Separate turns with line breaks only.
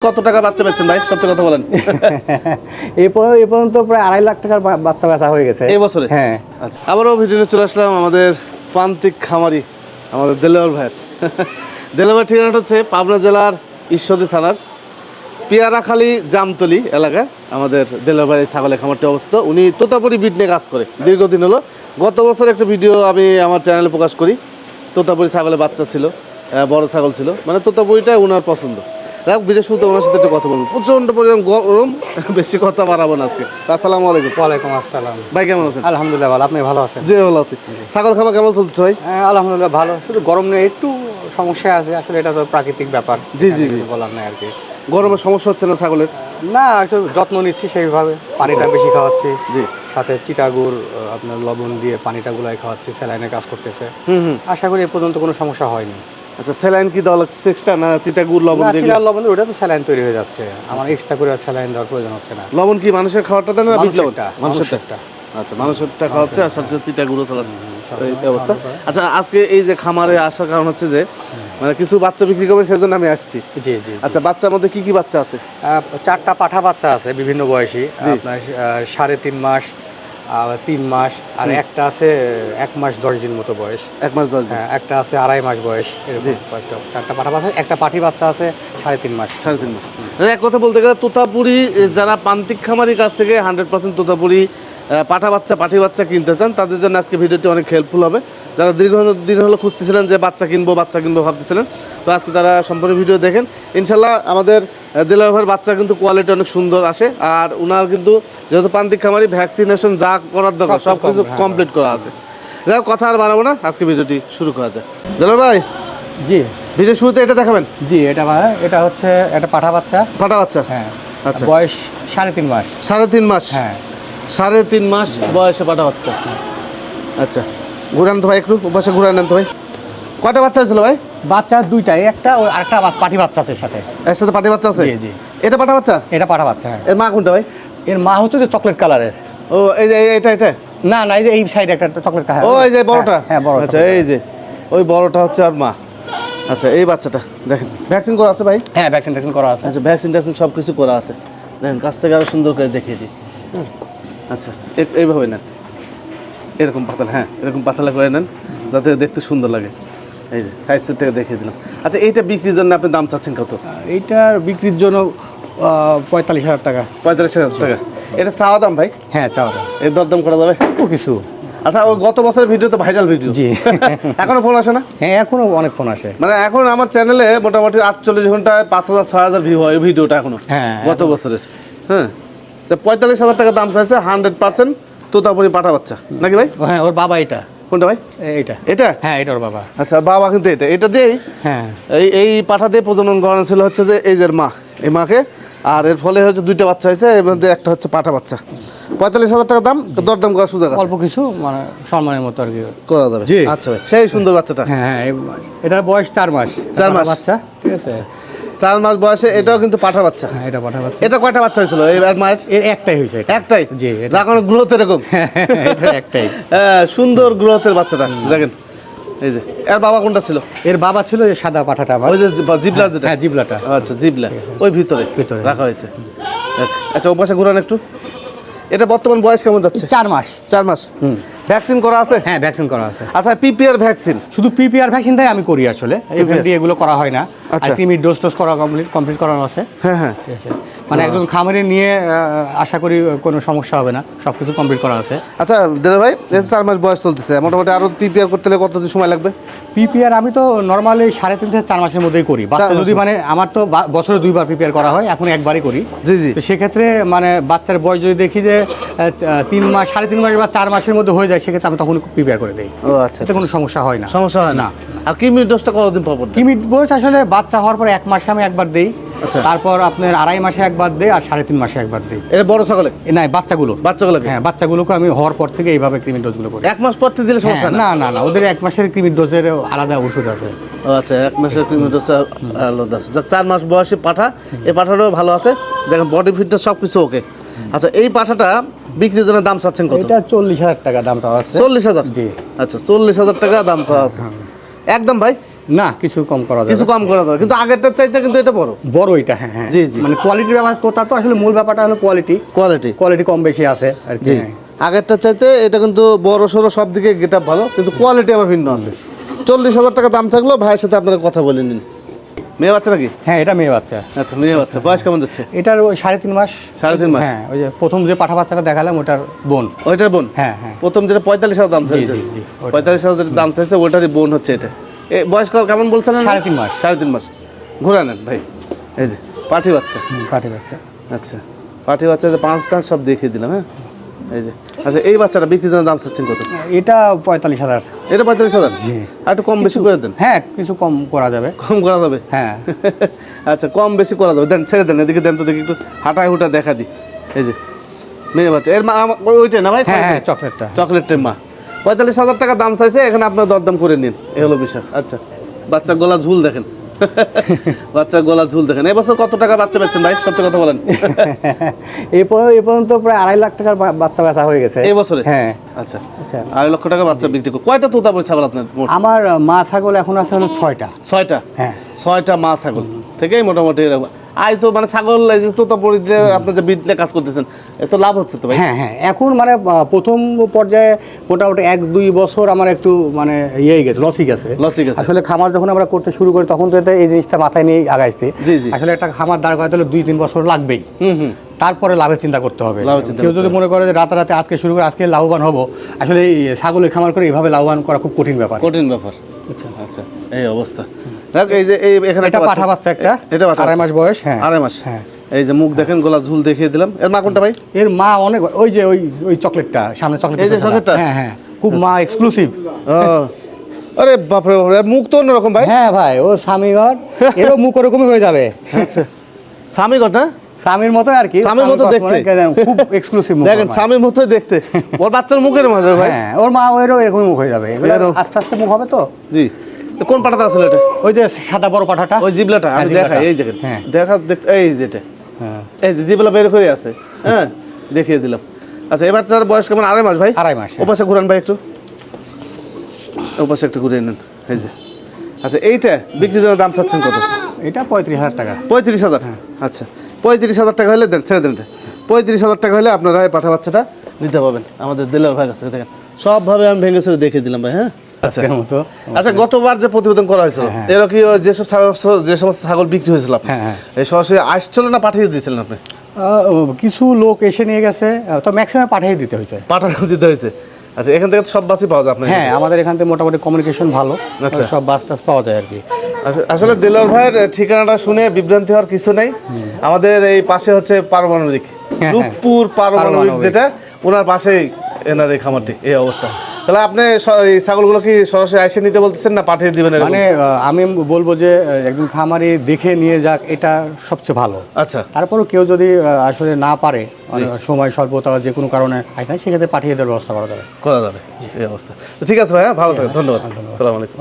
কত টাকা বাচ্চা পেয়েছেন ভাই? সত্যি কথা বলেন।
এই পর- এই পর্যন্ত প্রায় আড়াই লাখ টাকার বাচ্চা বেচা হয়ে গেছে।
এই বছরে?
হ্যাঁ।
আচ্ছা। আবারও ভিডিও চলে আসলাম আমাদের প্রান্তিক খামারি আমাদের দেলোয়ার ভাইয়ের। দেলোয়ার ঠিকানাটা হচ্ছে পাবনা জেলার ঈশ্বরদী থানার পিয়ারাখালী জামতলি এলাকা আমাদের দেলোয়ার ভাইয়ের ছাগলের খামারটি অবস্থিত। উনি তোতাপুরি বিট নিয়ে কাজ করে। দীর্ঘদিন হলো। গত বছর একটা ভিডিও আমি আমার চ্যানেলে প্রকাশ করি। তোতাপুরি ছাগলের বাচ্চা ছিল বড় ছাগল ছিল। মানে তোতাপুরিটাই ওনার পছন্দ। দেখ বিদেশ শুরুতে ওনার সাথে একটু কথা বলব। প্রচণ্ড পরিমাণ গরম বেশি কথা বাড়াবো না আজকে। আসসালামু আলাইকুম।
ওয়ালাইকুম আসসালাম।
ভাই কেমন আছেন?
আলহামদুলিল্লাহ ভালো আপনি ভালো আছেন?
জি ভালো আছি। ছাগল খামা কেমন চলছে ভাই?
হ্যাঁ আলহামদুলিল্লাহ ভালো। শুধু গরম নেই একটু সমস্যা আছে আসলে এটা তো প্রাকৃতিক ব্যাপার।
জি, জি, জি।
বলার নেই আর কি।
গরমের সমস্যা হচ্ছে না ছাগলের?
না একটু যত্ন নিচ্ছি সেইভাবে। পানিটা বেশি খাওয়াচ্ছি।
জি।
সাথে চিটাগুড় আপনার লবণ দিয়ে পানিটা গুলাই খাওয়াচ্ছি স্যালাইনে কাজ করতেছে।
হুম হুম।
আশা করি এ পর্যন্ত কোনো সমস্যা হয়নি।
আচ্ছা স্যালাইন কি দেওয়া লাগছে? এক্সট্রা না চিটা গুড় লবণ দিয়ে
চিটার লবণ ওটা তো স্যালাইন তৈরি হয়ে যাচ্ছে। আমার এক্সট্রা করে স্যালাইন দেওয়ার প্রয়োজন হচ্ছে না।
লবণ কি মানুষের খাওয়াটা দেন না বিট লবণ?
মানুষেরটা,
মানুষেরটা।
মানুষেরটা।
আচ্ছা মানুষেরটা খাওয়াচ্ছে আর সাথে সাথে চিটা গুঁড়ো চালাচ্ছে এই অবস্থা আচ্ছা আজকে এই যে খামারে আসার কারণ হচ্ছে যে মানে কিছু বাচ্চা বিক্রি করবে সেজন্য আমি আসছি।
জি জি
আচ্ছা বাচ্চার মধ্যে কি কি বাচ্চা আছে?
চারটা পাঠা বাচ্চা আছে বিভিন্ন বয়সী। আপনার সাড়ে তিন মাস তিন মাস আর একটা আছে এক মাস দশ দিন মতো বয়স।
এক মাস দশ দিন।
হ্যাঁ, একটা আছে আড়াই মাস বয়স এরকম কয়েকটা চারটা পাঠা বাচ্চা একটা পাঠি বাচ্চা আছে সাড়ে তিন মাস।
সাড়ে তিন মাস। এক কথা বলতে গেলে তোতাপুরি যারা প্রান্তিক খামারির কাছ থেকে হান্ড্রেড পার্সেন্ট তোতাপুরি পাঠা বাচ্চা পাঠি বাচ্চা কিনতে চান তাদের জন্য আজকে ভিডিওটি অনেক হেল্পফুল হবে। যারা দীর্ঘ দিন হলো খুঁজতেছিলেন যে বাচ্চা কিনবো বাচ্চা কিনবো ভাবতেছিলেন তো আজকে তারা সম্পূর্ণ ভিডিও দেখেন। ইনশাল্লাহ আমাদের দিলাভাইয়ের বাচ্চা কিন্তু কোয়ালিটি অনেক সুন্দর আসে আর ওনার কিন্তু যেহেতু পান্তিক খামারি ভ্যাকসিনেশন যা করার দরকার
সব
কিছু
হ্যাঁ,
কমপ্লিট করা আছে। যাই কথা আর বাড়াবো না আজকে ভিডিওটি শুরু করা যায় দিলার ভাই
জি।
ভিডিও শুরুতে এটা দেখাবেন?
জি এটা এটা হচ্ছে একটা পাঠা বাচ্চা।
পাঠা বাচ্চা?
হ্যাঁ
আচ্ছা।
বয়স সাড়ে তিন মাস।
সাড়ে তিন মাস?
হ্যাঁ।
সাড়ে তিন মাস বয়সে পাঠা বাচ্চা। আচ্ছা ঘুরান তো ভাই একটু পাশে ঘুরান নেন তো ভাই। কয়টা বাচ্চা হয়েছিল ভাই?
বাচ্চা দুইটাই একটা ওই আরেকটা বা- পাঠি বাচ্চা আছে সাথে
এর সাথে। পাটি বাচ্চা আছে?
জি জি।
এটা পাঠা বাচ্চা?
এটা পাঠা বাচ্চা হ্যাঁ।
এর মা কোনটা ভাই?
এর মা হচ্ছে যে চকলেট কালারের।
ও এই যে এটা এটা?
না না এই যে এই সাইডে একটা চকলেট কালার।
ও এই যে বড়টা?
হ্যাঁ বড়
আচ্ছা এই যে ওই বড়টা হচ্ছে আর মা। আচ্ছা এই বাচ্চাটা দেখেন ভ্যাকসিন করা আছে ভাই?
হ্যাঁ ভ্যাকসিন ট্যাকসিন করা আছে।
আচ্ছা ভ্যাকসিন ট্যাকসিন সব কিছু করা আছে। দেখেন কাছ থেকে আরও সুন্দর করে দেখিয়ে দিই। আচ্ছা এইভাবে নেন। এরকম পাতালা হ্যাঁ এরকম পাতালা করে নেন যাতে দেখতে সুন্দর লাগে। এই যে সাইড সাইড থেকে দেখিয়ে দিলাম। আচ্ছা এইটা বিক্রির জন্য আপনি দাম চাচ্ছেন কত?
এইটার বিক্রির জন্য পঁয়তাল্লিশ হাজার টাকা।
পঁয়তাল্লিশ হাজার টাকা। এটা চাওয়া দাম ভাই?
হ্যাঁ চাওয়া দাম।
এর দরদাম করা যাবে?
ও কিছু।
আচ্ছা ওই গত বছরের ভিডিও তো ভাইরাল ভিডিও
জি।
এখনও ফোন আসে না?
হ্যাঁ এখনও অনেক ফোন আসে।
মানে এখন আমার চ্যানেলে মোটামুটি আটচল্লিশ ঘন্টায় পাঁচ হাজার ছয় হাজার ভিউ হয় ভিডিওটা এখনও।
হ্যাঁ
গত বছরের। হ্যাঁ। তো পঁয়তাল্লিশ হাজার টাকা দাম চাইছে হান্ড্রেড পার্সেন্ট তোতাপুরি পাঠা বাচ্চা। নাকি ভাই?
হ্যাঁ ওর বাবা এটা।
কোনটা ভাই?
এ- এইটা।
এটা?
হ্যাঁ এটা ওর বাবা।
আচ্ছা বাবা কিন্তু এটা। এটা দিয়েই
হ্যাঁ।
এই এই পাঠা দিয়ে প্রজনন করানো ছিল হচ্ছে যে এই যে মা এই মাকে। আর এর ফলে হচ্ছে দুইটা বাচ্চা হয়েছে এর মধ্যে একটা হচ্ছে পাঠা বাচ্চা। পঁয়তাল্লিশ হাজার টাকা দাম তো দরদাম করার সুযোগ আছে।
অল্প কিছু মানে সম্মানের মতো আর কি।
করা যাবে। আচ্ছা ভাই সেই সুন্দর বাচ্চাটা।
হ্যাঁ হ্যাঁ এটার বয়স চার মাস।
চার মাস।
বাচ্চা ঠিক আছে?
চার মাস বয়সে এটাও কিন্তু পাঠা বাচ্চা।
হ্যাঁ এটা পাঠা বাচ্চা।
এটা কয়টা বাচ্চা হয়েছিল? এই মায়ের?
এর একটাই হয়েছে
একটাই?
জি,
যা কোনো গ্রোথ এরকম।
এটা একটাই।
হ্যাঁ, সুন্দর গ্রোথের বাচ্চাটা দেখেন। এই যে এর বাবা কোনটা ছিল?
এর বাবা ছিল যে সাদা পাঠাটা আমার।
ওই যে জিবলা যেটা?
হ্যাঁ জিবলাটা।
আচ্ছা জিবলা। ওই ভিতরে
ভিতরে।
রাখা হয়েছে। আচ্ছা ও পাশে ঘুরান একটু। এটা বর্তমান বয়স কেমন যাচ্ছে?
চার মাস।
চার মাস।
হুম।
ভ্যাকসিন করা আছে?
হ্যাঁ ভ্যাকসিন করা আছে।
আচ্ছা পিপিআর ভ্যাকসিন
শুধু পিপিআর ভ্যাকসিনটাই আমি করি আসলে। এফএমডি এগুলো করা হয় না।
আচ্ছা।
ক্রিমির ডোজ টোজ করা কমপ্লিট কমপ্লিট করানো আছে।
হ্যাঁ হ্যাঁ।
ঠিক আছে। মানে একজন খামারে নিয়ে আশা করি কোনো সমস্যা হবে না। সব কিছু কমপ্লিট করা আছে।
আচ্ছা দিলে ভাই চার মাস বয়স চলতেছে। মোটামুটি আরও পিপিআর করতে হলে কতদিন সময় লাগবে?
পিপিআর আমি তো নর্মালি সাড়ে তিন থেকে চার মাসের মধ্যেই করি। বাচ্চা যদি মানে আমার তো বছরে দুইবার পিপিআর করা হয় এখন একবারই করি।
জি জি।
তো সেক্ষেত্রে মানে বাচ্চার বয়স যদি দেখি যে তিন মাস সাড়ে তিন মাস বা চার মাসের মধ্যে হয়ে যায় সেক্ষেত্রে আমি তখন প্রিপেয়ার করে দিই।
ও আচ্ছা
এতে কোনো সমস্যা হয় না।
সমস্যা হয় না। আর কিমির ডোজটা কতদিন পর দেন?
কিমিট আসলে বাচ্চা হওয়ার পরে এক মাসে আমি একবার দেই
আচ্ছা।
তারপর আপনার আড়াই মাসে একবার দেই আর সাড়ে তিন মাসে একবার দেই।
এটা বড় সকালে
না বাচ্চাগুলো।
বাচ্চাগুলোকে?
হ্যাঁ বাচ্চাগুলোকে আমি হওয়ার পর থেকে এইভাবে ক্রিমিট ডোজগুলো করি।
এক মাস পর থেকে দিলে সমস্যা
হ্যাঁ,
না?
না না ওদের এক মাসের ক্রিমিট ডোজের আলাদা ওষুধ আছে।
আচ্ছা এক মাসের ক্রিমির ডোজ আলাদা আছে। চার মাস বয়সে পাঠা এই পাঠাটাও ভালো আছে। দেখেন বডি ফিটনেস সব কিছু ওকে আচ্ছা এই পাঠাটা বিক্রির জন্য দাম চাচ্ছেন কত?
এটা চল্লিশ হাজার টাকা দাম চাওয়া আছে।
চল্লিশ হাজার?
জি।
আচ্ছা চল্লিশ হাজার টাকা দাম চাওয়া আছে। একদম ভাই?
না কিছু কম করা
কিছু কম করা যাবে। কিন্তু আগেরটার চাইতে কিন্তু এটা বড়।
বড় এটা হ্যাঁ হ্যাঁ।
জি, জি।
মানে কোয়ালিটির ব্যাপার তোতা তো আসলে মূল ব্যাপারটা হলো কোয়ালিটি
কোয়ালিটি
কোয়ালিটি কম বেশি আছে আর কি।
আগেরটার চাইতে এটা কিন্তু বড় সড়ো সব দিকে গেট ভালো। কিন্তু কোয়ালিটি আবার ভিন্ন আছে। চল্লিশ হাজার টাকা দাম থাকলেও ভাইয়ের সাথে আপনারা কথা বলে নিন। মেয়ে বাচ্চা নাকি?
হ্যাঁ এটা মেয়ে বাচ্চা।
আচ্ছা মেয়ে বাচ্চা। বয়স কেমন যাচ্ছে?
এটার ওই সাড়ে তিন মাস।
সাড়ে তিন মাস।
হ্যাঁ ওই যে প্রথম যে পাঠা বাচ্চাটা দেখালাম ওটার বোন।
ওইটার বোন?
হ্যাঁ হ্যাঁ।
প্রথম যেটা পঁয়তাল্লিশ হাজার দাম চাইছে। পঁয়তাল্লিশ হাজার দাম চাইছে ওইটারই বোন হচ্ছে এটা। এ বয়স কেমন বলছেন?
সাড়ে তিন মাস।
সাড়ে তিন মাস। ঘুরে নেন ভাই। এই যে পাঠি বাচ্চা।
পাঠা বাচ্চা।
আচ্ছা। পাঠি বাচ্চা যে পাঁচটা সব দেখিয়ে দিলাম হ্যাঁ? এই যে। আচ্ছা এই বাচ্চাটা বিক্রির জন্য দাম চাচ্ছেন কত?
এটা পঁয়তাল্লিশ হাজার।
এটা পঁয়তাল্লিশ হাজার?
জি।
আর একটু কম বেশি করে দেন।
হ্যাঁ কিছু কম করা যাবে।
কম করা যাবে?
হ্যাঁ।
আচ্ছা কম বেশি করা যাবে। দেন ছেড়ে দেন এদিকে দেন তো দেখি একটু হাঁটায় হুটা দেখা দিই। এই যে মেয়ে বাচ্চা। এর মা ওইটাই না ভাই?
হ্যাঁ হ্যাঁ চকলেটটা।
চকলেটের মা। পঁয়তাল্লিশ হাজার টাকা দাম চাইছে এখানে আপনার দরদাম করে নিন। এ হলো বিষয়। আচ্ছা বাচ্চা গলা ঝুল দেখেন। বাচ্চার গলা ঝুল দেখেন। এবছর কত টাকা বাচ্চা পাচ্ছেন ভাই? সত্যি কথা বলেন।
এই এ পর্যন্ত প্রায় আড়াই লাখ টাকার বাচ্চা বেচা হয়ে গেছে।
এই বছরে?
হ্যাঁ।
আচ্ছা।
আচ্ছা।
আড়াই লক্ষ টাকা বাচ্চা বিক্রি করে কয়টা তোতা পড়ে ছাগল আপনার?
আমার মা ছাগল এখন আছে হলো ছয়টা।
ছয়টা।
হ্যাঁ।
ছয়টা মা ছাগল। থেকেই মোটামুটি আই তো মানে ছাগল এই যে তোতা আপনি যে বিটলে কাজ করতেছেন এত লাভ হচ্ছে তো ভাই?
হ্যাঁ হ্যাঁ এখন মানে প্রথম পর্যায়ে মোটামুটি এক দুই বছর আমার একটু মানে ইয়ে গেছে লসই গেছে।
লসই গেছে।
আসলে খামার যখন আমরা করতে শুরু করি তখন তো এটা এই জিনিসটা মাথায় নিয়ে আগাইছি। আসলে একটা খামার দাঁড় করাতে হলে দুই তিন বছর লাগবেই।
হুম হুম।
তারপরে লাভের চিন্তা করতে হবে। কেউ যদি মনে করে যে রাতারাতি আজকে শুরু করে আজকে লাভবান হব আসলে এই ছাগলের খামার করে এইভাবে লাভবান করা খুব কঠিন ব্যাপার।
কঠিন ব্যাপার।
আচ্ছা।
আচ্ছা এই অবস্থা। দেখ এই যে এই এখানে একটা
পাঠা বাচ্চা একটা?
এটা
আড়াই মাস বয়স হ্যাঁ।
আড়াই মাস।
হ্যাঁ।
এই যে মুখ দেখেন গোলা ঝুল দেখিয়ে দিলাম। এর মা কোনটা ভাই?
এর মা অনেক ওই যে ওই ওই চকলেটটা সামনে চকলেট
এই যে চকলেটটা?
হ্যাঁ হ্যাঁ। খুব মা এক্সক্লুসিভ
আরে বাপরে বাপরে মুখ তো অন্যরকম ভাই।
হ্যাঁ ভাই ও এরও মুখ ওরকমই হয়ে যাবে।
আচ্ছা।
স্বামীর মতো আর কি।
স্বামীর মতো দেখতে।
খুব এক্সক্লুসিভ
দেখেন
ওর
স্বামীর মতোই দেখতে। ওর বাচ্চার মুখের মাঝে ভাই।
হ্যাঁ ওর মা ওরও এরকমই মুখ হয়ে যাবে। আস্তে আস্তে মুখ হবে তো?
জি। কোন পাটাতে আসলে এটা?
ওই যে সাদা বড় পাঠাটা।
ওই জিবলাটা
হ্যাঁ,
আমি
জিবলাটা।
দেখাই এই দেখেন।
হ্যাঁ।
দেখা দেখ এই যেটা
হ্যাঁ।
এই যে জিবলা বের করে আছে হ্যাঁ দেখিয়ে দিলাম। আচ্ছা এবার তার বয়স কেমন? আড়াই মাস ভাই?
আড়াই মাস, হ্যাঁ।
ওপাশে ঘুরান ভাই একটু। ওপাশে একটু ঘুরিয়ে নেন এই যে। আচ্ছা এইটা বিক্রির জন্য দাম চাচ্ছেন কত?
এটা পঁয়ত্রিশ হাজার টাকা।
পঁয়ত্রিশ হাজার? আচ্ছা পঁয়ত্রিশ হাজার টাকা হলে দেন ছেড়ে দেন এটা। পঁয়ত্রিশ হাজার টাকা হলে আপনারা এই পাঠা বাচ্চাটা দিতে পাবেন আমাদের দিলের ভাই কাছ থেকে দেখেন। সবভাবে আমি ভেঙে ছেড়ে দেখিয়ে দিলাম ভাই হ্যাঁ? আচ্ছা। আচ্ছা গতবার যে প্রতিবেদন করা হয়েছিল
হ্যাঁ।
এরা কি যেসব যে সমস্ত ছাগল বিক্রি হয়েছিল
হ্যাঁ, হ্যাঁ।
সরাসরি আসছিল না পাঠিয়ে দিয়েছিলেন আপনি?
কিছু লোক এসে নিয়ে গেছে তো ম্যাক্সিমাম পাঠিয়ে দিতে হয়েছে।
পাঠানো দিতে হয়েছে। আচ্ছা এখান থেকে সব বাসই পাওয়া যায় আপনার
হ্যাঁ আমাদের এখান থেকে মোটামুটি কমিউনিকেশন ভালো।
আচ্ছা।
সব বাস টাস পাওয়া যায় আর কি।
আসলে দিলর ভাইয়ের ঠিকানাটা শুনে বিভ্রান্তি হওয়ার কিছু নেই। আমাদের এই পাশে হচ্ছে পারমাণবিক।
হ্যাঁ।
রূপপুর পারমাণবিক। যেটা ওনার পাশেই এনার এই খামারটি এই অবস্থা। তাহলে আপনি এই ছাগলগুলো কি সরাসরি আইসে নিতে বলতেছেন না পাঠিয়ে দিবেন
মানে আমি বলব যে একদম একজন খামারি দেখে নিয়ে যাক এটা সবচেয়ে ভালো।
আচ্ছা।
তারপরও কেউ যদি আসলে না পারে সময় স্বল্পতা যে কোনো কারণে আসে সেক্ষেত্রে পাঠিয়ে দেওয়ার ব্যবস্থা করা যাবে।
করা যাবে। এই অবস্থা। ঠিক আছে ভাইয়া ভালো থাকে ধন্যবাদ। আসসালামু আলাইকুম।